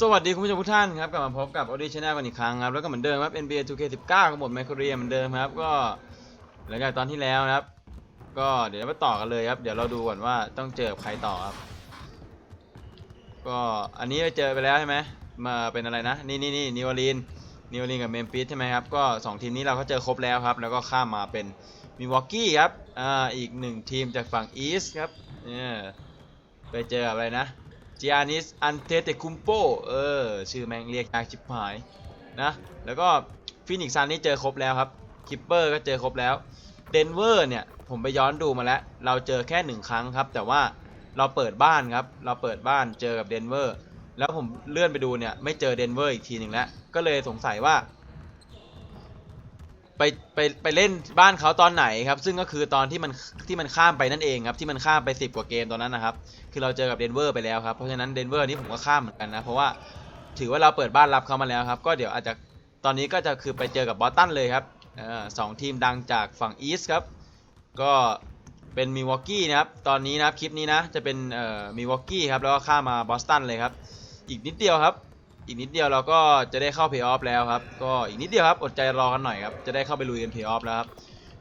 สวัสดีคุณผู้ชมทุกท่านครับกลับมาพบกับ Audi Channel กันอีกครั้งครับแล้วก็เหมือนเดิมครับ NBA 2K19 กับหมดไมโครเรียเหมือนเดิมครับก็หลังจากตอนที่แล้วนะครับ ก็เดี๋ยวมาต่อกันเลยครับ เดี๋ยวเราดูก่อนว่าต้องเจอกับใครต่อครับ ก็อันนี้ไปเจอไปแล้วใช่ไหมมาเป็นอะไรนะนี่นี่นี่นิวออรีนนิวออรีนกับเมมฟิสใช่ไหมครับก็สองทีมนี้เราก็เจอครบแล้วครับ แล้วก็ข้ามมาเป็นมิวอกกี้ครับอ่าอีกหนึ่งทีมจากฝั่งอีสต์ครับเนี่ยไปเจออะไรนะ จิอานิส อันเทเตคุมโป เออ ชื่อแม่งเรียกยากชิบหายนะ แล้วก็ฟินิกซ์ซันนี่เจอครบแล้วครับ คิปเปอร์ก็เจอครบแล้ว เดนเวอร์เนี่ย ผมไปย้อนดูมาแล้ว เราเจอแค่หนึ่งครั้งครับ แต่ว่าเราเปิดบ้านครับ เราเปิดบ้านเจอกับเดนเวอร์ แล้วผมเลื่อนไปดูเนี่ย ไม่เจอเดนเวอร์อีกทีหนึ่งแล้ว ก็เลยสงสัยว่า ไปไปไปเล่นบ้านเขาตอนไหนครับ ซึ่งก็คือตอนที่มันที่มันข้ามไปนั่นเองครับ ที่มันข้ามไป 10 กว่าเกมตอนนั้นนะครับ คือเราเจอกับเดนเวอร์ไปแล้วครับ เพราะฉะนั้นเดนเวอร์นี่ผมก็ข้ามเหมือนกันนะ เพราะว่าถือว่าเราเปิดบ้านรับเขามาแล้วครับ ก็เดี๋ยวอาจจะตอนนี้ก็จะคือไปเจอกับบอสตันเลยครับออสองทีมดังจากฝั่งอีสต์ครับ ก็เป็นมิวอกกี้นะครับ ตอนนี้นะครับคลิปนี้นะจะเป็นมิวอกกี้ครับ แล้วก็ข้ามมาบอสตันเลยครับ อีกนิดเดียวครับ อีกนิดเดียวเราก็จะได้เข้าเพย์ออฟแล้วครับ ก็อีกนิดเดียวครับ อดใจรอกันหน่อยครับ จะได้เข้าไปลุยกันเพย์ออฟแล้วครับ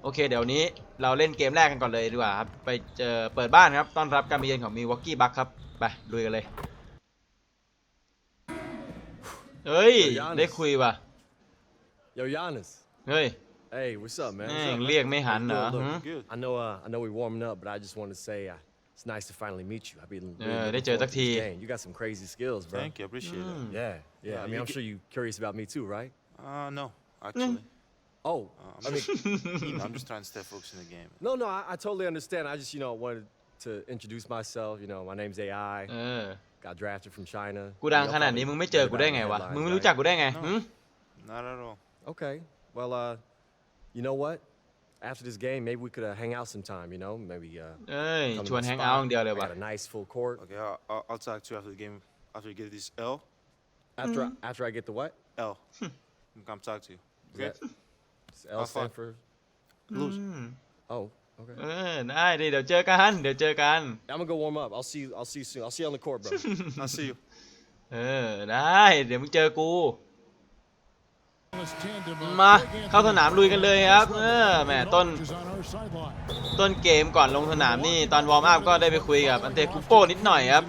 โอเค เดี๋ยวนี้เราเล่นเกมแรกกันก่อนเลยดีกว่าครับ ไปเจอเปิดบ้านครับ ต้อนรับการมาเยือนของมีวอกกี้บัคครับ ไปลุยกันเลย เฮ้ย ได้คุยว่ะ Yo, Giannis. เฮ้ย Hey, what's up, man? แม่ What's ง up, เรียกไม่หันเหรอ Look, look, หืม Good. I know, uh, I know we warming up, but I just want to say uh, it's nice to finally meet you. I've been really Yeah, looking they just forward to this like game. You got some crazy skills, bro. Thank you. I appreciate Mm. it. Yeah, yeah. Yeah, I mean, you I'm get- sure you curious about me too, right? Uh, no, actually. Oh, Uh, I mean, you know, I'm just trying to stay focused in the game. no, no, I, I totally understand. I just, you know, wanted to introduce myself. You know, my name's AI. เออ Got drafted from China. กูดัง Y'all ขนาดนี้ probably มึงไม่เจอ read กู about ได้ it in ไง the วะ headlines, มึงไม่ right? รู้จักกูได้ไง No. หึ Not at all. Okay. Well, uh, you know what? After this game, maybe we could uh, hang out sometime. You know, maybe. Uh, เอ้ย come to ชวน the แฮง spot. เอาท์อย่างเดียวเลย I ว่ะ got a nice full court. Okay, I'll, I'll, I'll talk to you after the game. After you get this L. After Mm-hmm. I, after I get the what? L. I'm come talk to you. Is Okay. that- does L Have fun. stand for? Lose. Oh, okay. เออได้ดิเดี๋ยวเจอกัน เดี๋ยวเจอกัน I'm gonna go warm up. I'll see you. I'll see you soon. I'll see you on the court, bro. I'll see you. เออ ได้ เดี๋ยวมึงเจอกู มาเข้าสนามลุยกันเลยครับเออแหมต้น ต้นเกมก่อนลงสนามนี่ตอนวอร์มอัพก็ได้ไปคุยกับอันเตคุปโป้นิดหน่อยครับ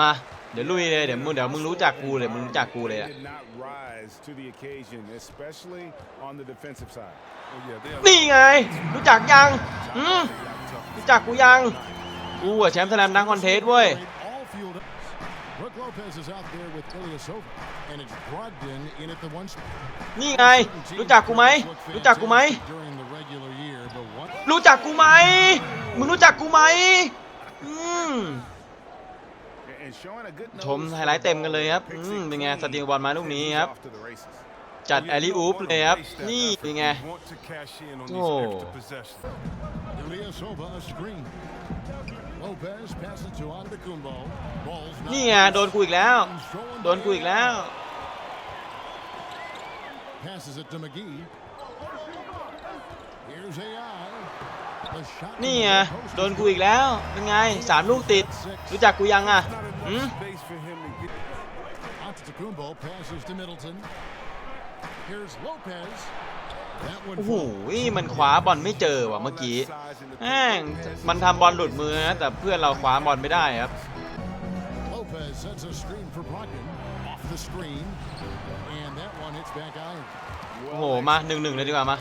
มาเดี๋ยวลุยเลยเดี๋ยวมึงเดี๋ยวมึงรู้จักกูเลยมึงรู้จักกูเลยอะ did not rise to the occasion, especially on the defensive side. yeah, they นี่ไง รู้จักยังหืมรู้จักกูยังกูอะแชมป์สแลมดังคอนเทสต์เว้ย Brooke Lopez is out there with Ilyasova, and it's Brogdon in at the one spot. นี่ไง รู้จักกูไหม รู้จักกูไหม During the regular year, but what รู้จักกูไหม มึงรู้จักกูไหม อืม and showing a good ชมไฮไลท์เต็มกันเลยครับ อืม เป็นไง สตีลบอลมาลูกนี้ครับ off to the races. จัดแอลลี่อูฟเลยครับ นี่เป็นไง Want to cash in on Oh. these extra possessions. Ilyasova a screen. Lopez passes to Antetokounmpo. Ball's not นี่ไงโดนกูอีกแล้ว โดนกูอีกแล้ว Passes it to McGee. Here's AI. The shot นี่ไงโดนกูอีกแล้ว เป็นไงสามลูกติด รู้จักกูยังอะหืม Space for him to get. Antetokounmpo passes to Middleton. Here's Lopez. โอ้โหมันคว้าบอลไม่เจอว่ะเมื่อกี้แม่งมันทำบอลหลุดมือนะแต่เพื่อนเราคว้าบอลไม่ได้ครับ โอ้โห มาหนึ่งหนึ่งเลยดีกว่ามา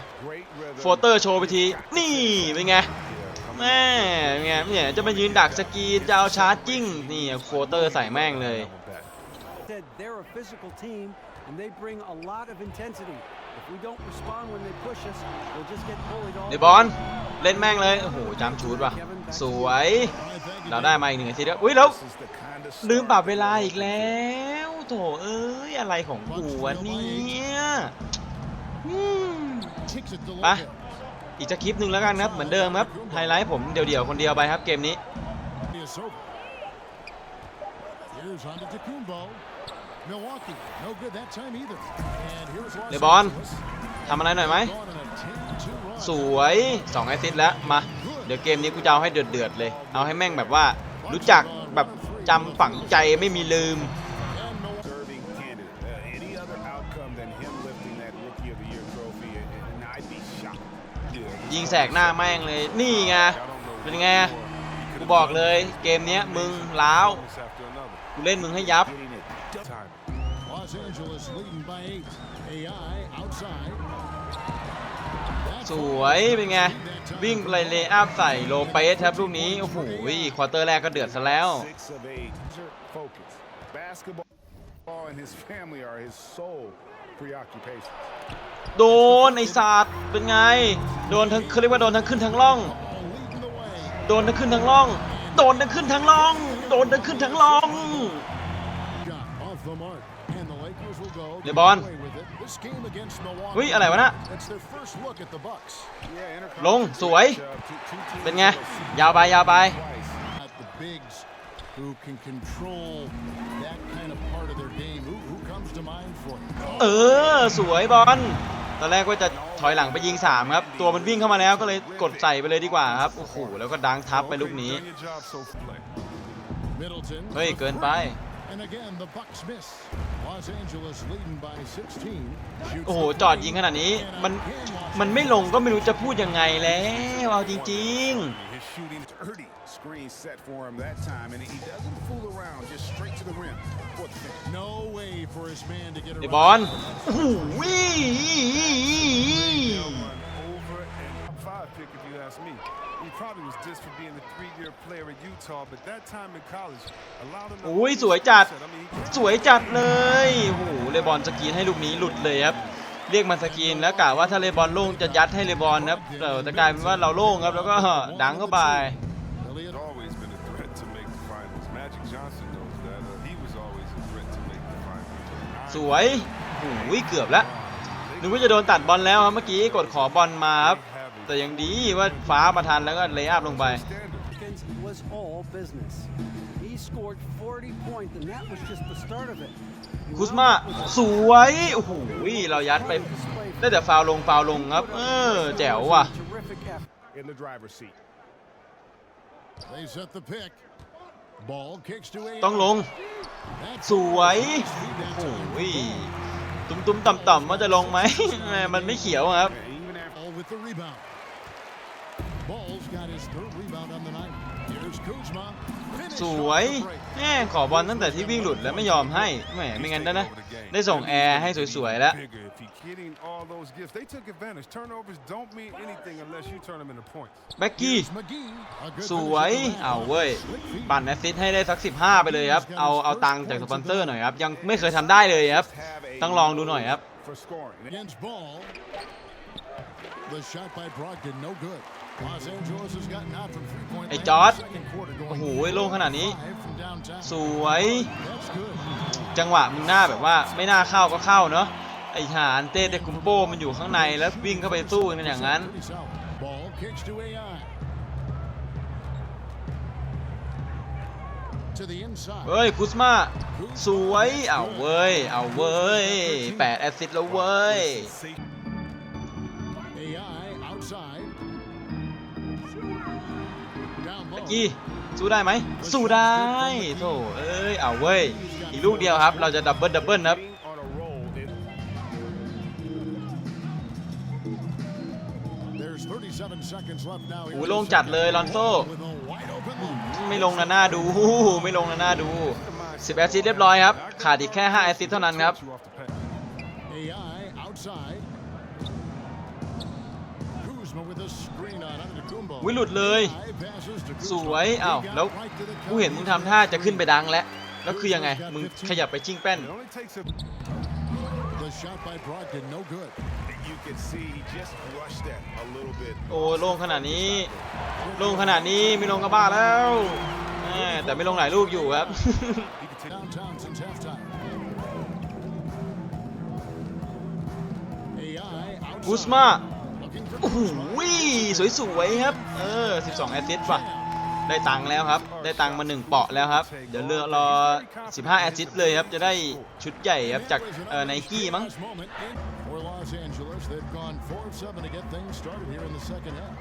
โฟเตอร์โชว์ไปที นี่ เป็นไง แม่เป็นไงเนี่ยจะมายืนดักสกีจะเอาชาร์จจิ้ง นี่โฟเตอร์ใส่แม่งเลย they're a physical team and they bring a lot of intensity. If we don't respond when they push us, we'll just get bullied all เดบอลเล่นแม่งเลย โอ้โหจำชูดว่ะ สวย เราได้มาอีกหนึ่งอาทิตย์แล้ว อุ้ยแล้ว This is the kind of ลืม start ปรับเวลาอีกแล้วโถเอ้ย อะไรของกูวะเนี่ยอืม Kicks it to ไป Lopez. อีกจะคลิปหนึ่งแล้วกันครับ เหมือนเดิมครับ ไฮไลท์ผมเดี่ยวๆ คนเดียวไปครับเกมนี้ เลบอนทำอะไรหน่อยไหม สวย2แอสซิสแล้วมา เดี๋ยวเกมนี้กูจะเอาให้เดือดเดือดเลย เอาให้แม่งแบบว่า รู้จักแบบจำฝังใจไม่มีลืม ยิงแสกหน้าแม่งเลย นี่ไง เป็นไง กูบอกเลย เกมนี้มึงล้าว กูเล่นมึงให้ยับ by eight. AI outside. That's สวยเป็นไง วิ่งไปเลย์อัพใส่โลเปสครับลูกนี้ โอ้โหควอเตอร์แรกก็เดือดซะแล้ว Six of eight. Focus. Basketball and his family are his sole preoccupation. โดนไอ้ศาสตร์เป็นไง โดนทั้งเขาเรียกว่าโดนทั้งขึ้นทั้งล่อง all leading the way. โดนทั้งขึ้นทั้งล่อง โดนทั้งขึ้นทั้งล่อง โดนทั้งขึ้นทั้งล่อ Lakers will go Le Bon. away with it. This game against Milwaukee. เฮ้ยอะไรวะน่ะ It's their first look at the Bucks. Yeah, interconference ลงสวย matchup. Two- two teams เป็นไง that have ยาวไปยาวไป twice. At the bigs who can control that kind of part of their game. Who, who comes to mind for you? เออ สวยบอลตอนแรกว่าจะถอยหลังไปยิง 3 ครับ ตัวมันวิ่งเข้ามาแล้วก็เลยกดใส่ไปเลยดีกว่าครับ โอ้โห แล้วก็ดังทับไปลูกนี้ Done your job so play. Middleton. เฮ้ย for เกินไป three. And again, the Bucks miss. Los Angeles leading by 16. Shoots โอ้โห the จอด three. ยิงขนาดนี้ มัน And again, มันไม่ลงก็ไม่รู้จะพูดยังไงแล้ว เอาจริง His shooting dirty. Screen set for him that time, and he doesn't fool around. Just straight to the rim for the finish. No way for his man to get ๆไอ้ around. บอลโอ้โห They'll run over and top five pick if you ask me. He probably was just for being a three-year player at Utah, but that time in college allowed him to โอ้ย hold สวย his จัด skill set. I mean, he สวยจัดเลยโอ้โหเลบอนสกรีนให้ลูกนี้หลุดเลยครับ เรียกมาสกรีนแล้วกะว่าถ้าเลบอนโล่งจะยัดให้เลบอนครับแต่แต่กลายเป็นว่าเราโล่งครับแล้วก็ดังเข้าไป Elliott He's always been a threat to make the finals. Magic Johnson knows that. Uh, he was always a threat to make the finals. สวยโอ้โหเกือบแล้วนึกว่าจะโดนตัดบอลแล้วครับเมื่อกี้กดขอบอลมาครับ แต่ยังดีว่าฟ้าประทานแล้วก็เลย์อัพลงไป Pelicans was all business. He scored 40 points, and that was just the start of it. คุสมาสวย โอ้โหเรายัดไป ได้แต่ฟาวล์ลงฟาวล์ลงครับ เออ แจ๋วว่ะ Terrific effort. In the driver's seat. They set the pick. Ball kicks to AI. ต้องลง That's สวย โอ้โหตุ้มตุ้มต่ำต่ำๆว่าจะลงไหม แหมมันไม่เขียวครับ Even after Ball with the rebound. ส off วย the break. แหมขอบอลตั้งแต่ที่วิ่งหลุดแล้วไม่ยอมให้แหมไม่งั้นได้นะ ได้ส่งแอร์ให้สวยๆแล้ว Bigger. If he getting all those gifts, they took advantage. Turnovers don't mean anything unless you turn them into points. แบ็กกี้ Here's McGee. A good ส finish วย at the rim. เอาเว้ย Slick feet. ปั่นแอสซิสต์ให้ได้สัก 15 ไปเลยครับ เอาเอาตังค์จากสปอนเซอร์หน่อยครับ ยังไม่เคยทำได้เลยครับ have a ต้องลองดูหน่อยครับ for scoring. Against Ball. The shot by Brogdon, no good. Los Angeles has gotten out from three-point ไอ้ land จอร์จ in the second quarter, going โอ้โหโล่งขนาดนี้ five from downtown. สวย That's good. จังหวะมึงหน้าแบบว่าไม่น่าเข้าก็เข้าเนาะไอ้หาอันเต้เตคุมโป้มันอยู่ข้างในแล้ววิ่งเข้าไปสู้กันอย่างนั้น Pretty solid. Ball kicks to AI. To the inside. เฮ้ยคุสมาสวย เอาเว้ย เอาเว้ยแปดแอสซิสต์แล้วเว้ย กี้สู้ได้ไหมสู้ได้โถเอ้ยเอาเว้ยอีกลูกเดียวครับ เราจะดับเบิลดับเบิลครับ Being on a roll. It, There's 37 seconds left now. โอ้โหโล่งจัดเลยลอนโซ With a wide open look. ไม่ลงนะหน้าดูไม่ลงนะหน้าดู10แอสซิสต์เรียบร้อยครับ ขาดอีกแค่5แอสซิสต์เท่านั้นครับ You off the pass. AI outside. Kuzma with a screen on Antetokounmpo. อุ๊ยหลุดเลย AI passes to ส Kuzma. วยอ้าว He got แล้ว right to the กูเห็นมึงทำท่าจะขึ้นไปดังแล้วแล้วคือยังไง มึงขยับไปชิงแป้น It only takes a The shot by Brogdon, no good. you can see he just rushed that a little bit. โอ้โล่งขนาดนี้ โล่งขนาดนี้ไม่ลงก็บ้าแล้วแหม่แต่ไม่ลงหลายลูกอยู่ครับ he could take Downtown since halftime. AI outside. กุสมา Looking for โอ้โห Kuzma. สวยๆครับ เออ 12 แอสซิสต์ว่ะ ได้ตังค์แล้วครับ ได้ตังค์มา 1 เปาะแล้วครับ เดี๋ยวเลือกรอ 15 แอสซิสต์เลยครับ จะได้ชุดใหญ่ครับ จากเอ่อไนกี้มั้ง Last moment in- For Los Angeles, they've gone 4 of 7 to get things started here in the second half.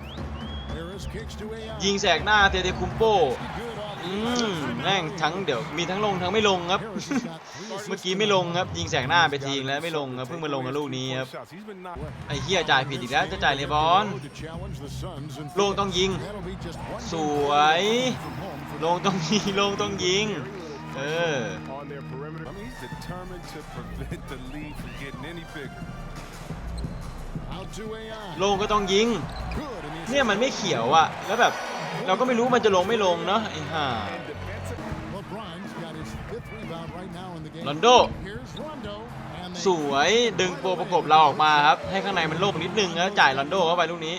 Harris kicks to AI. ยิงแสกหน้าเตเตคุมโป้ Good on ืมแม่งทั้งเดี๋ยวมีทั้งลงทั้งไม่ลงครับ เมื่อกี้ไม่ลงครับ ยิงแสกหน้าไปทีแล้วไม่ลงครับเพิ่งมาลงกับลูกนี้ครับไอ้เฮียจ่ายผิดอีกแล้วจะจ่ายเลยบอลลงต้องยิง สวย ลงต้องยิงลงต้องยิง เออ ลงก็ต้องยิง เนี่ยมันไม่เขียวอะแล้วแบบ เราก็ไม่รู้มันจะลงไม่ลงเนาะไอ้ห่า Well, Brian's got his fifth rebound right now in the game. Rondo. Here's Rondo. And they สวยดึงโปรประกบเราออกมาครับ ให้ข้างในมันโล่งนิดนึงแล้วจ่ายลอนโดเข้าไปลูกนี้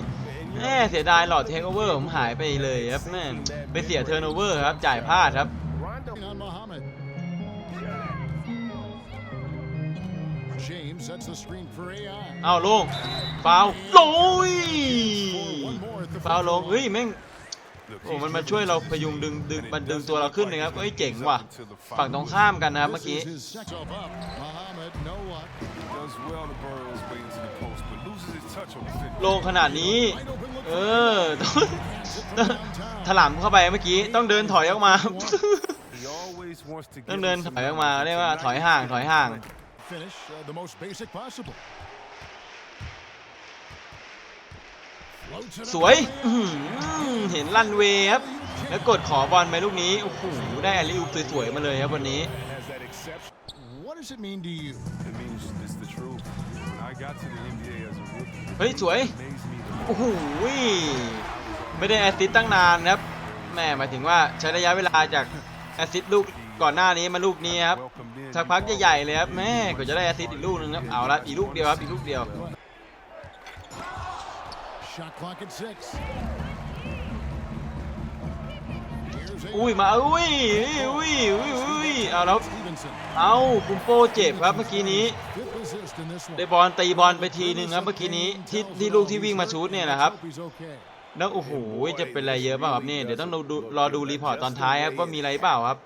แม่เสียดายหลอดเทคโอเวอร์ผมหายไปเลยครับแม่ไปเสียเทิร์โอเวอร์ครับ จ่ายพลาดครับเอาลงฟาวลงอุ้ยฟาวลงเฮ้ยแม่ง โอ้ he's มันมา driven ช่วยเรา to พยุงดึง shoot, ดึง and มัน it ดึง doesn't ตัวเรา look ขึ้น like นะครับ he เฮ้ย gives เจ๋ง up ว่ะ until the ฝั่ง final ตรงข้ามกันนะครับ This เมื่อกี้ is his second up. Muhammad, no luck. Does well to burrow his way into the post, but loses his touch on the finish. ลงขนาดนี้ เออต้องต้องถลำเข้าไปเมื่อกี้ต้องเดินถอยออกมา He always wants to ต้อง give เดิน him ถ some อยออกมา effort เรียกว่า tonight. ถอยห่างถอยห่าง สวย the อื้อ lane. หือเห็นลั่นเวย์ครับ แล้วกดขอบอลไปลูกนี้โอ้โหได้อาลิอุปสวยๆมาเลยครับวันนี้ Has that exception. What does it mean to you? It means it's the truth. When I got to the NBA as a rookie, เฮ้ย สวย it amazed me the โอ้โหไม่ได้แอสซิสต์ตั้งนานนะครับแหม่หมายถึงว่าใช้ระยะเวลาจากแอสซิสต์ลูกก่อนหน้านี้มาลูกนี้ครับ welcomed in. สักพักใหญ่ๆเลยครับแม่ก็จะได้แอสซิสต์อีกลูกนึงครับเอาละอีกลูกเดียวครับอีกลูกเดียว Shot clock at six. Here's อุ้ย A. มาอุ้ยอุ้ยอุ้ยอุ้ยเอาแล้ว Stevenson. เอาคุมโป้เจ็บครับเมื่อกี้นี้ Fifth assist in this one. ได้บอลตีบอลไปทีนึงครับเมื่อกี้นี้ที่ที่ลูกที่วิ่งมาชูดเนี่ยนะครับ Hope he's okay. แล้วโอ้โหจะเป็นอะไรเยอะเปล่าครับนี่เดี๋ยวต้องดูดูรอดูรีพอร์ตตอนท้ายครับว่ามีอะไรเปล่าครับ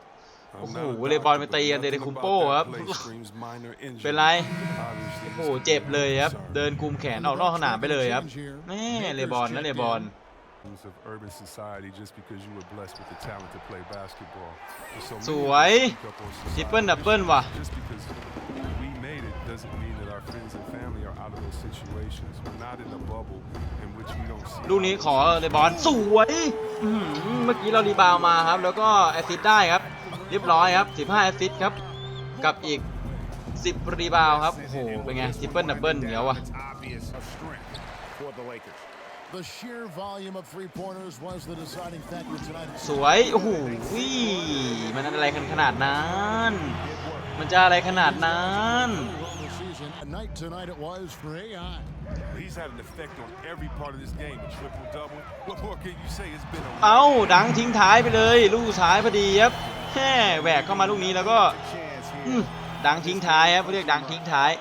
I'm โอ้โห not a วอลเลย์บอลไปตีกัน doctor, เด but เดคุม nothing โป้ about ครับ that play screams minor injury. เป็นไร Obviously, โอ้โห he's เจ็บเลยครับ concerned. เดินกุมแขนออกนอกสนามไปเลยครับแม่เลบอลนะเลบอล of urban society just because you were blessed with the talent to play basketball. And so ส many วย of us pick up on ทริป society เปิลดับเบิลว่ะ Just because we made it doesn't mean that our friends and family are out of those situations. We're not in a bubble in which we don't see. ลูกนี้ขอเลบอลสวยอื้อหือเมื่อกี้เรารีบาวมาครับ แล้วก็แอสซิสต์ได้ครับ เรียบร้อยครับ 15 แอสซิสต์ครับ กับอีก 10 รีบาวครับ โอ้โห เป็นไงทริปเปิลดับเบิลเหนียวว่ะ It's obvious a strength for the Lakers. The sheer volume of three pointers was the deciding factor tonight. สวย โอ้โหมันอะไรกันขนาดนั้น มันจะอะไรขนาดนั้น Of the season. A night tonight it was for AI. He's had an effect on every part of this game. A triple double. What more can you say? It's been a เอ้า ดังทิ้งท้ายไปเลย ลูกสุดท้ายพอดีครับแม่แหวกเข้ามาลูกนี้แล้วก็ chance อื here. ดังทิ้งท้ายครับเรียกดังทิ้งท้าย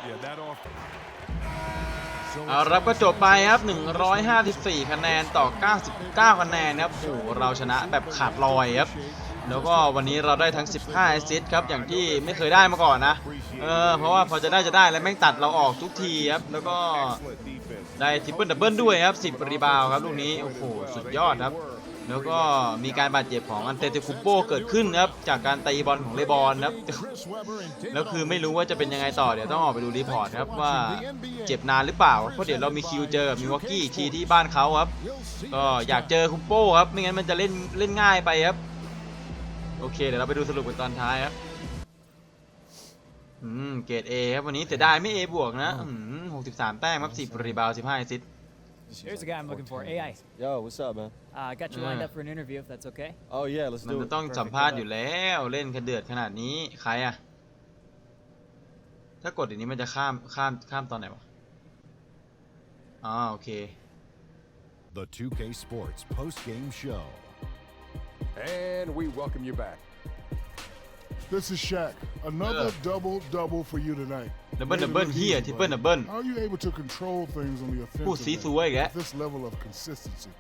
เอารับก็จบไปครับ 154 คะแนนต่อ 99 คะแนนครับโอ้โหเราชนะแบบขาดลอยครับ แล้วก็วันนี้เราได้ทั้ง 15แอซิสครับ อย่างที่ไม่เคยได้มาก่อนนะ เออ เพราะว่าพอจะได้จะได้แล้วแม่งตัดเราออกทุกทีครับ แล้วก็ได้ทริปเปิลดับเบิลด้วยครับ 10 รีบาวครับ ลูกนี้ โอ้โห สุดยอดครับ แล้วก็มีการบาดเจ็บของอันเตเตคุปโปเกิดขึ้นครับจากการตีบอลของเลบอนครับแล้วคือไม่รู้ว่าจะเป็นยังไงต่อเดี๋ยวต้องออกไปดูรีพอร์ตครับว่าเจ็บนานหรือเปล่าเพราะเดี๋ยวเรามีคิวเจอมิวอกกี้ทีที่บ้านเขาครับก็อยากเจอคุปโปครับไม่งั้นมันจะเล่นเล่นง่ายไปครับโอเคเดี๋ยวเราไปดูสรุปกันตอนท้ายครับอืมเกรด A ครับวันนี้เสียดายไม่ A บวกนะอืม63แต้มครับ10รีบาวด์15แอสซิต Here's the guy I'm looking for, AI. Yo, what's up, man? Uh, I got you lined Yeah. up for an interview if that's okay. Oh yeah, let's มัน do จะ it. ต้องสัมภาษณ์อยู่แล้วเล่นกันเดือดขนาดนี้ใครอะถ้ากดอย่างนี้มันจะข้ามข้ามข้ามตอนไหนวะอ๋อโอเค The 2K Sports post game show. And we welcome you back. This is Shaq. Another Yeah. double double for you tonight. ดับเบิล Made ดั it บเบิล look เฮีย easy, ทิปเปิล buddy. ดับเบิล How are you able to control things on the พูด offensive ซี end ซัวอีกแล้ว with this level of consistency?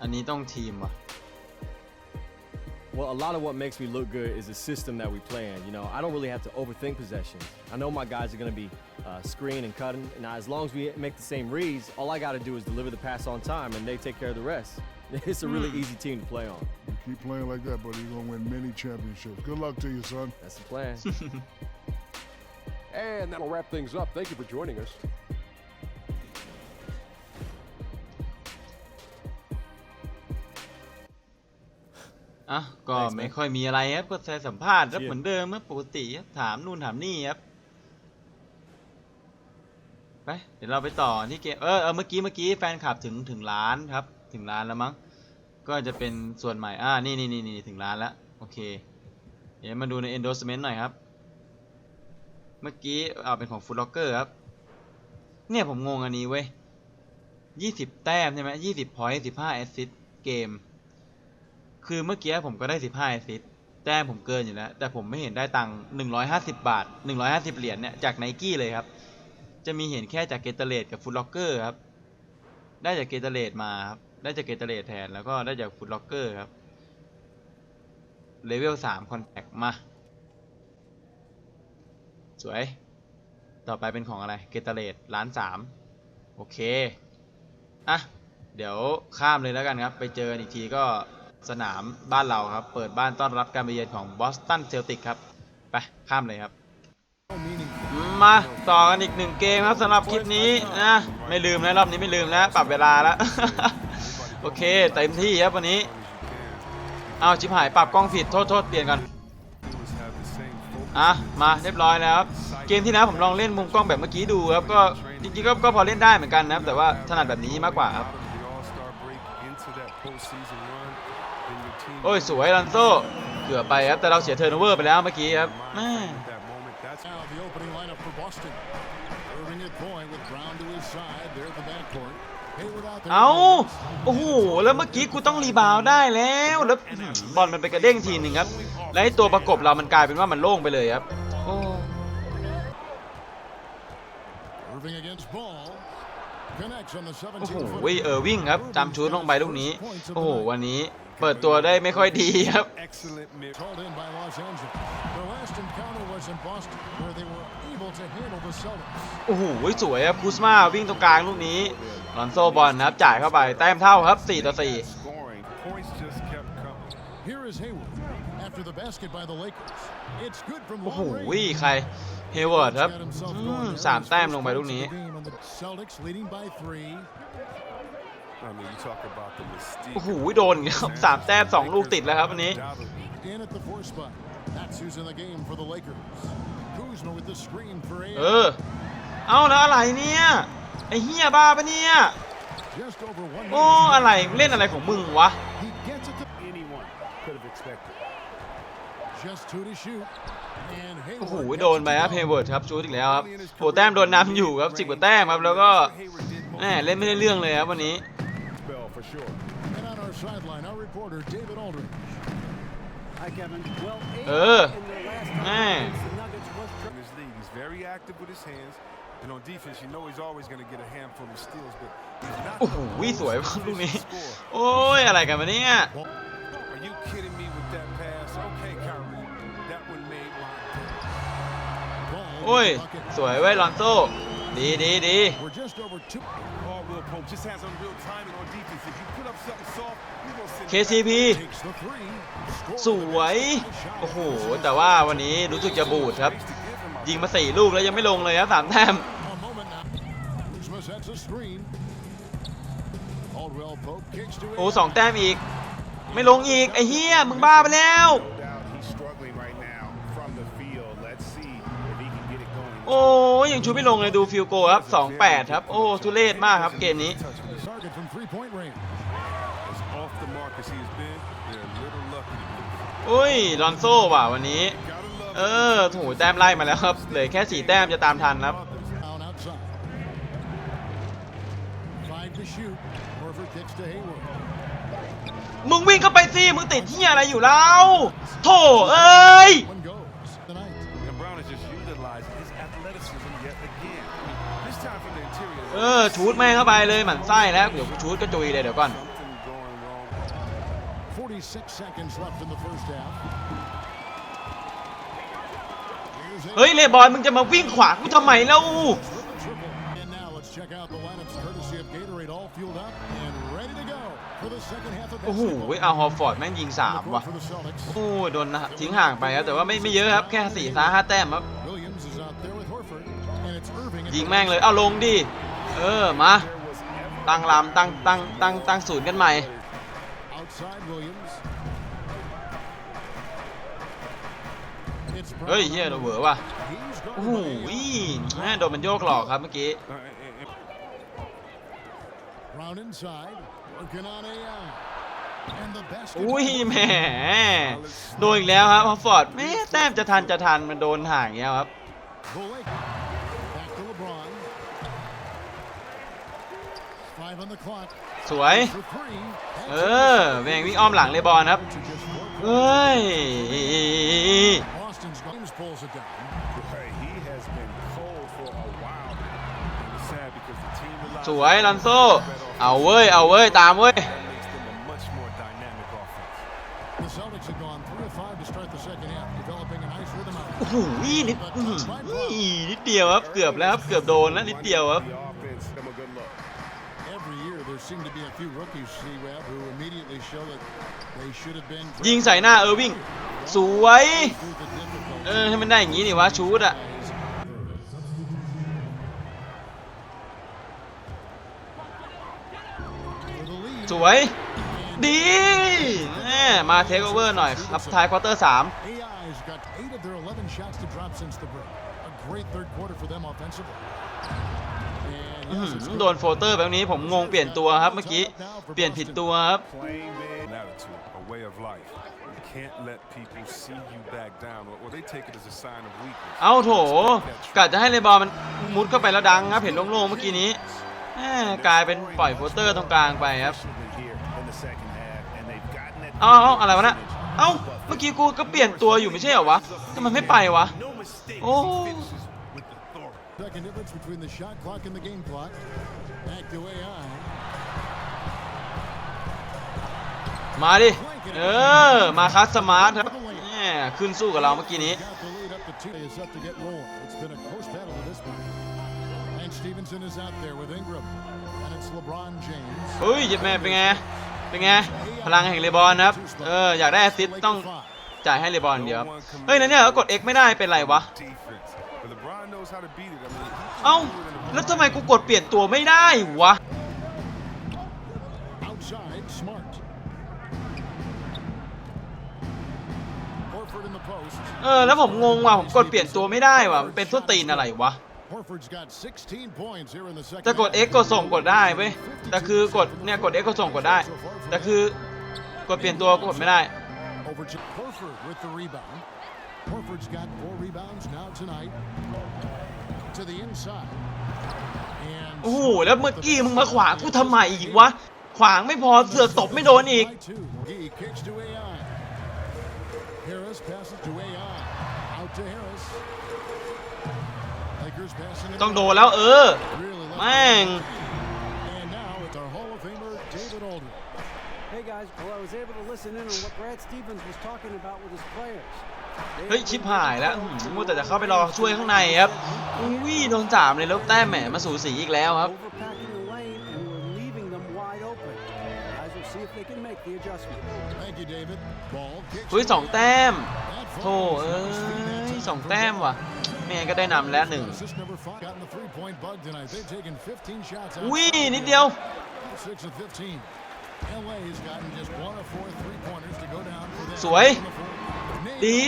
อันนี้ต้องทีมว่ะ Well, a lot of what makes me look good is the system that we play in. You know, I don't really have to overthink possessions. I know my guys are going to be uh, screen and cutting. Now, as long as we make the same reads, all I got to do is deliver the pass on time, and they take care of the rest. It's a really easy team to play on. You keep playing like that, buddy. You're gonna win many championships. Good luck to you, son. That's the plan. And that'll wrap things up. Thank you for joining us. อะก็ Thanks, man. ไม่ค่อยมีอะไรครับก็แค่สัมภาษณ์ครับ Cheers. เหมือนเดิมครับปกติครับถามนู่นถามนี่ครับไปเดี๋ยวเราไปต่อที่เกมเออเออเมื่อกี้เมื่อกี้แฟนคลับถึงถึงล้านครับ ถึงล้านแล้วมั้ง ก็จะเป็นส่วนใหม่ อ่า นี่นี่นี่นี่ถึงล้านแล้ว โอเค เดี๋ยวมาดูใน endorsement หน่อยครับ เมื่อกี้เอาเป็นของ Foot Locker ครับ เนี่ยผมงงอันนี้เว้ย20แต้มใช่ไหม20 point 15 assist เกม คือเมื่อกี้ผมก็ได้15 assist แต้มผมเกินอยู่แล้ว แต่ผมไม่เห็นได้ตังค์150บาท150เหรียญเนี่ยจากไนกี้เลยครับ จะมีเห็นแค่จากเกตเตอร์เลตกับฟุตล็อกเกอร์ครับ ได้จากเกตเตอร์เลตมาครับ ได้จากเกตเลตแทน แล้วก็ได้จากฟุตล็อกเกอร์ครับเลเวล3คอนแทคมา สวย ต่อไปเป็นของอะไรเกตเลตล้านสามโอเค อะ เดี๋ยวข้ามเลยแล้วกันครับ ไปเจอกันอีกทีก็สนามบ้านเราครับ เปิดบ้านต้อนรับการไปเยือนของบอสตันเซลติกครับ ไป ข้ามเลยครับ มาต่อกันอีกหนึ่งเกมครับสำหรับคลิปนี้นะไม่ลืมนะรอบนี้ไม่ลืมแล้วปรับเวลาแล้ว โอเคเต็มที่ครับวันนี้เอาชิบหายปรับกล้องผิดโทษโทษเปลี่ยนก่อนอะมาเรียบร้อยแล้วครับเกมที่แล้วผมลองเล่นมุมกล้องแบบเมื่อกี้ดูครับก็จริงๆก็ก็พอเล่นได้เหมือนกันนะครับแต่ว่าถนัดแบบนี้มากกว่าครับโอ้ยสวยลันโซเกือบไปครับแต่เราเสียเทอร์โนเวอร์ไปแล้วเมื่อกี้ครับแม่ เอาโอ้โห แล้วเมื่อกี้กูต้องรีบาวด์ได้แล้ว แล้วอื้อหือบอลมันไปกระเด้งทีหนึ่งครับ แล้วไอ้ตัวประกบเรามันกลายเป็นว่ามันโล่งไปเลยครับ โอ้ Irving against ball. Connects on the โอ้โห17 foot. เออวิ่งครับตามชูดลงไปลูกนี้ โอ้โห วันนี้เปิดตัวได้ไม่ค่อยดีครับ excellent mid. Called in by Los Angeles. Their last encounter was in Boston, where they were able to handle the Celtics. โอ้โห สวยครับคูสมาวิ่งตรงกลางลูกนี้ ลอนโซบอลนะครับจ่ายเข้าไปแต้มเท่าครับ 4 ต่อ4 Scoring. Points just kept coming. Here is Hayward after the basket by the Lakers. It's good from โอ้โห long range. ใครเฮเวิร์ดครับ Got himself อื going ม there. สาม His แต้ม first ลงไปลูก points นี้ of the game, and the Celtics leading by three. I mean, you talk about the mystique. โอ้โหโดนอีกแล้วครับสามแต้มสองลูกติดแล้วครับวันนี้ Undoubtedly. In at the four spot. That's who's in the game for the Lakers. Kuzma with the screen for เอ A. อเอาแล้วอะไรเนี่ย ไอ้เฮียบ้าปะเนี่ย Just over one โอ้ minute. อะไรเล่นอะไรของมึงวะ He gets it to Anyone could have expected. just two to shoot. And โอ้โห Hayward โดนไปครับเฮเวิร์ดครับชูดอีกแล้วครับโหแต้มโดนนำอยู่ครับสิบกว่าแต้มครับแล้วก็แหมเล่นไม่ได้เรื่องเลยครับวันนี้ Spell for sure. And on our sideline, our reporter David Aldridge. Hi, Kevin. Well, eight Uh, in their last man. nine games, the Nuggets was in this league. He's very active with his hands. And on defense, you know he's always going to get a handful of steals, but he's not โอ้โห the สวย most ลูกนี้ efficient scorer. โอ้ย อะไรกันวะเนี่ย Are you kidding me with that pass? Okay, Kyrie. That one made my day. Ball โอ้ย with the bucket. สวยเว้ยลอนโซดีดีดี We're just over two. Caldwell Pope just has unreal timing on defense. If you put up something soft, you're going to send it back. KCP Takes the three. สวย โอ้โห แต่ว่าวันนี้รู้สึกจะบูดครับ ยิงมาสี่ลูกแล้วยังไม่ลงเลยนะสามแต้ม โอ้สองแต้มอีก ไม่ลงอีก ไอ้เฮียมึงบ้าไปแล้ว โอ้ยังชูไม่ลงเลยดูฟิลโกครับสองแปดครับ โอ้ ทุเรศมากครับเกมนี้โอ้ยลอนโซ่ว่ะวันนี้ เออโถูแต้มไล่มาแล้วครับ เหลือแค่สี่แต้มจะตามทันครับ Down outside. Five to shoot. Horford kicks to Hayward. มึงวิ่งเข้าไปสิมึงติดเฮียอะไรอยู่แล้วโถเอ้ย One goes tonight. And Brown is just utilizing his athleticism yet again. I mean, this time from the interior. เออชูดแม่งเข้าไปเลยหมั่นไส้แล้ว เดี๋ยวกูชูดก็จุยเลยเดี๋ยวก่อน Something going wrong. 46 seconds left in the first half. Here's เฮ้ยเลบอนมึงจะมาวิ่งขวางกูทำไมแล้ว And now let's check out the lineups courtesy of Gatorade all fueled up and ready to go for the second half of โอ้โห basketball. เอาฮอร์ฟอร์ดแม่งยิงสาม The ว่ะ court for the Celtics. โอ้ยโดนทิ้งห่างไปครับแต่ว่าไม่ไม่เยอะครับ แค่สี่สาห้าแต้มครับ Williams is out there with Horford, and it's Irving. at ยิง the แม่งเลย เอาลงดิ เออ มา ตั้งลำตั้งตั้งตั้งตั้งศูนย์กันใหม่ เฮ้ยเฮียเราเหวอว่ะโอ้โหแม่โดนมันโยกหลอกครับเมื่อกี้ อุ้ยแหมโดนอีกแล้วครับฮอฟอร์ดแม่แต้มจะทันจะทันมันโดนห่างเงี้ยครับสวย เออแม่งวิ่งอ้อมหลังเลยบอลครับ เฮ้ย Boston's James pulls it down. Hey, he has been cold for a while. And it's sad because the team relies สวยลันโซ on เอาเว้ย เอาเว้ย ตามเว้ย That makes them a much more dynamic offense. The Celtics have gone three of five to start the second half, developing a nice rhythm out. โอ้โหนิดอื้อหือนิดเดียวครับ เกือบแล้วครับ เกือบโดนแล้วนิดเดียวครับ The offense, them a good look. Every year there seem to be a few rookies, C-Web, who immediately show that they should have been ยิงใส่หน้าเออร์วิง สวย through the difficult เออให้มันได้อย่างนี้ดิวะชูดอะ for the lead. สวย ดีแม่มาเทคโอเวอร์หน่อยครับท้ายควอเตอร์สาม AI's got eight of their 11 shots to drop since the break. A great third quarter for them offensively. And อื้อ yes, หื it's อโดนโฟเตอร์แบบนี้ผมงงเปลี่ยนตัวครับเมื่อกี้ เปลี่ยนผิดตัวครับ Playing big. An attitude, a way of life. You can't let people see you back down, or, or they take it as a sign of weakness. เอาโถกะจะให้เลยบอลมันมุดเข้าไปแล้วดังครับ เห็นโล่งๆเมื่อกี้นี้แม่กลายเป็นปล่อยโฟเตอร์ตรงกลางไปครับ here in the second half, and they've gotten it. เอาเอาอะไรวะนะเอ้าเมื่อกี้กูก็เปลี่ยนตัวอยู่ไม่ใช่เหรอวะทำไมไม่ไปวะ No mistake. Oh. He finishes with authority. Second difference between the shot clock and the game clock. Back to AI. มาดิ เออ มาคัสสมาร์ทครับแม่ขึ้นสู้กับเราเมื่อกี้นี้ Got the lead up to two. Is up to get rolling. It's been a close battle to this point. And Stevenson is out there with Ingram. And it's LeBron James. เฮ้ยเจ็บแม่เป็นไง เป็นไง พลังแห่งเลบอนนะครับ เออ อยากได้แอสซิสต์ต้องจ่ายให้เลบอนเดียวครับเฮ้ยนั่นเนี่ยกด X ไม่ได้เป็นไรวะ Defense. But LeBron knows how to beat it. I mean, he เอ้า can do it in a แล้วทำไมกูกดเปลี่ยนตัวไม่ได้วะ เออแล้วผมงงว่ะผมกดเปลี่ยนตัวไม่ได้ว่ะมันเป็นส้นตีนอะไรวะ Horford's got 16 points here in the second. จะกด half. X กดส่งกดได้เว้ยแต่คือกดเนี่ยกด X กดส่งกดได้ แต่คือกดเปลี่ยนตัวกดไม่ได้ Over to Horford with the rebound. Horford's got four rebounds now tonight. To the inside. And โอ้โหแล้วเมื่อกี้มึงมาขวางกูทำไมอีกวะ ขวางไม่พอเสือกตบไม่โดนอีก by two. Gee kicks to AI. Harris passes to AI. Out to Harris. Lakers passing it ต้อง out. โดนแล้วเออ Really left แม่ง And now it's our Hall of Famer, David Aldridge. Hey guys, well I was able to listen in on what Brad Stevens was talking about with his players. They เฮ้ย have ชิบ been หายแล้วอื้อหือมัวแต่จะเข้าไปรอช่วยข้างในครับอุ้ยโดนสามเลยแล้วแต้มแหมมาสูสีอีกแล้วครับ overpacking they can make the adjustment. Thank you, David. Ball kicks อุ้ย to สอง AI. แต้ม That โธ่ falls เอ้ on his feet that ย time สอง for แต้ม Ball. ว่ะ แม่ก็ได้นำแล้วหนึ่ง Assist number five. Gotten the three-point bug tonight. They've taken 15 shots. อุ้ย outside นิด the เดียว arc. Six of 15. LA's gotten just one of four three-pointers to go down for them. สวย On the floor. ดี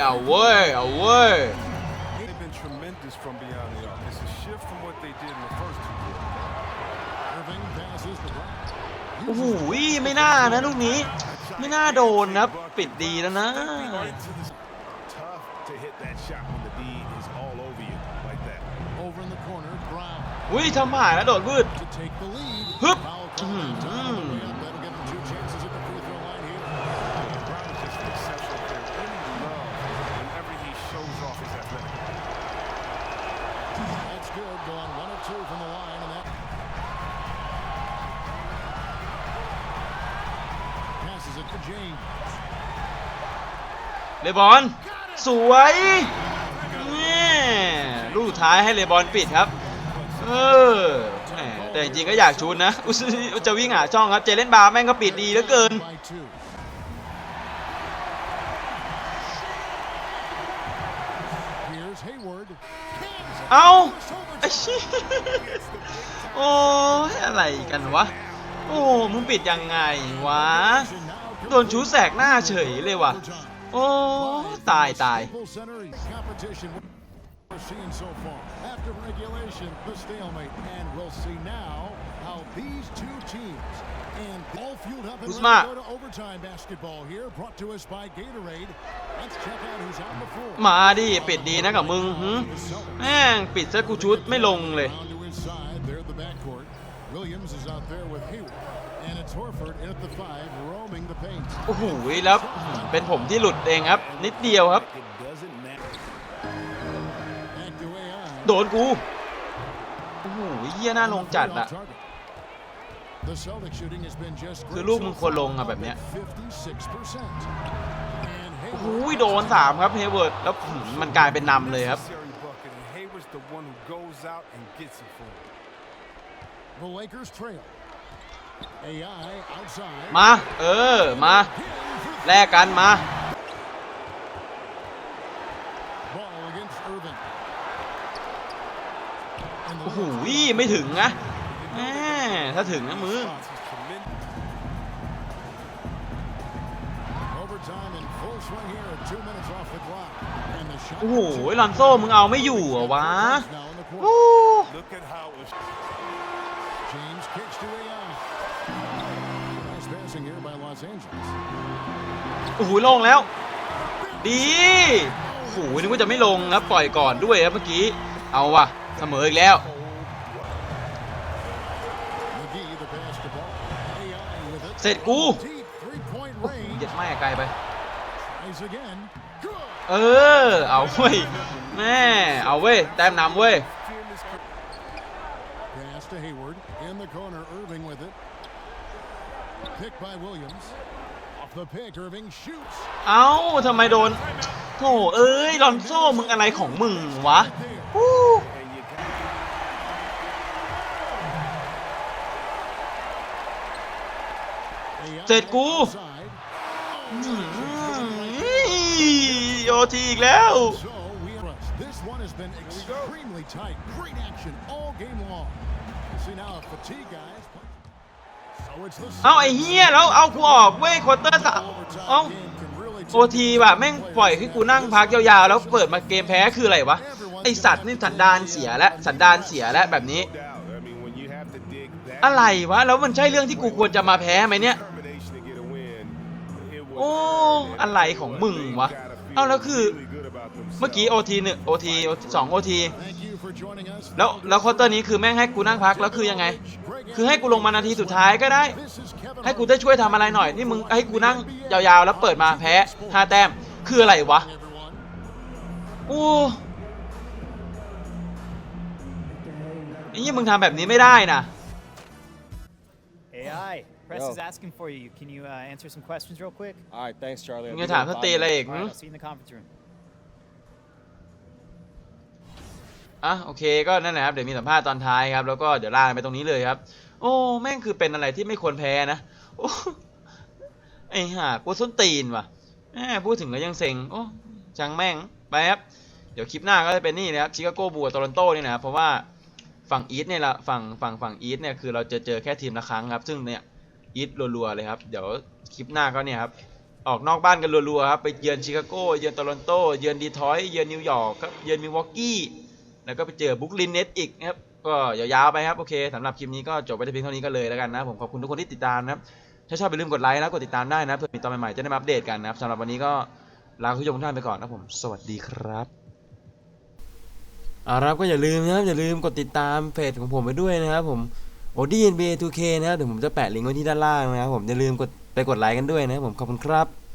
เอาเว้ย เอาเว้ย They've been tremendous from beyond the arc. It's a shift from what they did in the first two quarters. Irving passes to Brown. โอ้โหไม่น่านะลูกนี้ ไม่น่าโดนนะปิดดีแล้วนะ Tough to hit that shot when the lead is all over you like that. Over in the corner, Brown อุ้ยทำหายแล้วโดดวืด to take เลบอลสวยนี่ลูกสุดท้ายให้เลบอนปิดครับ เออแหมแต่จริงๆก็อยากชูนนะอุยจะวิ่งหาช่องครับ เจเลนบาร์แม่งก็ปิดดีเหลือเกินเอาโอ้ยอะไรกันวะ โอ้ มึงปิดยังไงวะ โดนชูแสกหน้าเฉยเลยว่ะ โอ้ตายตาย Staples Center competition we're seeing so far. After regulation, the stalemate, and we'll see now how these two teams and all fueled up and Kuzma. ready to go to overtime basketball here, brought to us by Gatorade. Let's check out who's on the floor. มาดิปิดดีนะกับมึงหึแม่งปิดซะกูชุดไม่ลงเลย Down to his side, there the backcourt. Williams is out there with Hayward. And it's Horford in at the five, roaming the paint. โอ้โหแล้วเป็นผมที่หลุดเองครับ นิดเดียวครับ โดนกูโอ้โหเยี่ยน่าลงจัดอะคือลูกมึงควรลงอะแบบเนี้ยโอ้โหโดนสามครับเฮเวิร์ดแล้วมันกลายเป็นนำเลยครับ The Lakers trail. มา เออ มาแลกกันมา โอ้โหไม่ถึงนะแหมถ้าถึงนะมือโอ้โหลอนโซ่มึงเอาไม่อยู่เหวะโอ้ โอ้โหลงแล้ว ดีโอ้โหนึกว่าจะไม่ลงครับปล่อยก่อนด้วยครับเมื่อกี้ เอาว่ะเสมออีกแล้ว McGee the pass to ball. AI with it. เสร็จกู Deep three-point โอ้โห range. ยัดไม่ไกลไป Tries again. Good. เออ เอาเว้ย แม่ เอาเว้ย แต้มนำเว้ย เอ้าทำไมโดนโถเอ้ยลอนโซ่มึงอะไรของมึงวะ There. ฮู้ And you got เสร็จกู Outside. โอทีอีกแล้ว So we this one has been extremely tight. Great action all game long. You see now fatigue guys. เอาไอ้เฮียแล้วเอากูออกเว้ยควอเตอร์สามเอาโอทีว่ะแม่งปล่อยให้กูนั่งพักยาวๆแล้วเปิดมาเกมแพ้คืออะไรวะไอสัตว์นี่สันดานเสียแล้วสันดานเสียแล้วแบบนี้ อะไรวะแล้วมันใช่เรื่องที่กูควรจะมาแพ้ไหมเนี่ยโอ้อะไรของมึงวะเอาแล้วคือเมื่อกี้โอทีหนึ่งโอทีสองโอทีแล้วแล้วควอเตอร์นี้คือแม่งให้กูนั่งพักแล้วคือยังไง คือให้กูลงมานาทีสุดท้ายก็ได้ This is Kevin ให้กูได้ช่วยทำอะไรหน่อย นี่มึงให้กูนั่งยาวๆ แล้วเปิดมาแพ้ห้าแต้ม คืออะไรวะ Hart, everyone. โอ้ไอ้ยี่มึงทำแบบนี้ไม่ได้นะ AI, Press Yo. is asking for you. Can you uh, answer some questions real quick? All right, thanks, Charlie. มึ I'll ง be จะ there ถาม in ส five ตีอะไร minutes. อีก All หึ right, I'll see you in the conference room. อะโอเคก็นั่นแหละครับเดี๋ยวมีสัมภาษณ์ตอนท้ายครับแล้วก็เดี๋ยวลาไปตรงนี้เลยครับ โอ้แม่งคือเป็นอะไรที่ไม่ควรแพ้นะโอ้ไอ้ห่ากูส้นตีนว่ะแหมพูดถึงแล้วยังเซ็งโอ้ช่างแม่งไปครับเดี๋ยวคลิปหน้าก็จะเป็นนี่นะครับชิคาโกบูกับโตลอนโตนี่นะครับเพราะว่าฝั่งอีสเนี่ยละฝั่งฝั่งฝั่งอีสเนี่ยคือเราจะเจอแค่ทีมละครั้งครับ ซึ่งเนี่ยอีสรัวๆเลยครับ เดี๋ยวคลิปหน้าก็เนี่ยครับออกนอกบ้านกันรัวๆครับไปเยือนชิคาโกเยือนโตลอนโตเยือนดีทรอยต์เยือนนิวยอร์กครับเยือนมิลวอกกี้ แล้วก็ไปเจอบุคลินเน็ตอีกนะครับก็ยาวๆไปครับโอเคสำหรับคลิปนี้ก็จบไปแต่เพียงเท่านี้ก็เลยแล้วกันนะผมขอบคุณทุกคนที่ติดตามนะครับถ้าชอบอย่าลืมกดไลค์นะกดติดตามได้นะเพื่อมีตอนใหม่ๆจะได้มาอัปเดตกันนะครับสำหรับวันนี้ก็ลาคุณผู้ชมทุกท่านไปก่อนนะผมสวัสดีครับเอาละครับก็อย่าลืมนะครับอย่าลืมกดติดตามเพจของผมไปด้วยนะครับผม o d NBA 2K นะครับเดี๋ยวผมจะแปะลิงก์ไว้ที่ด้านล่างนะครับผมอย่าลืมกดไปกดไลค์กันด้วยนะครับผมขอบคุณครับ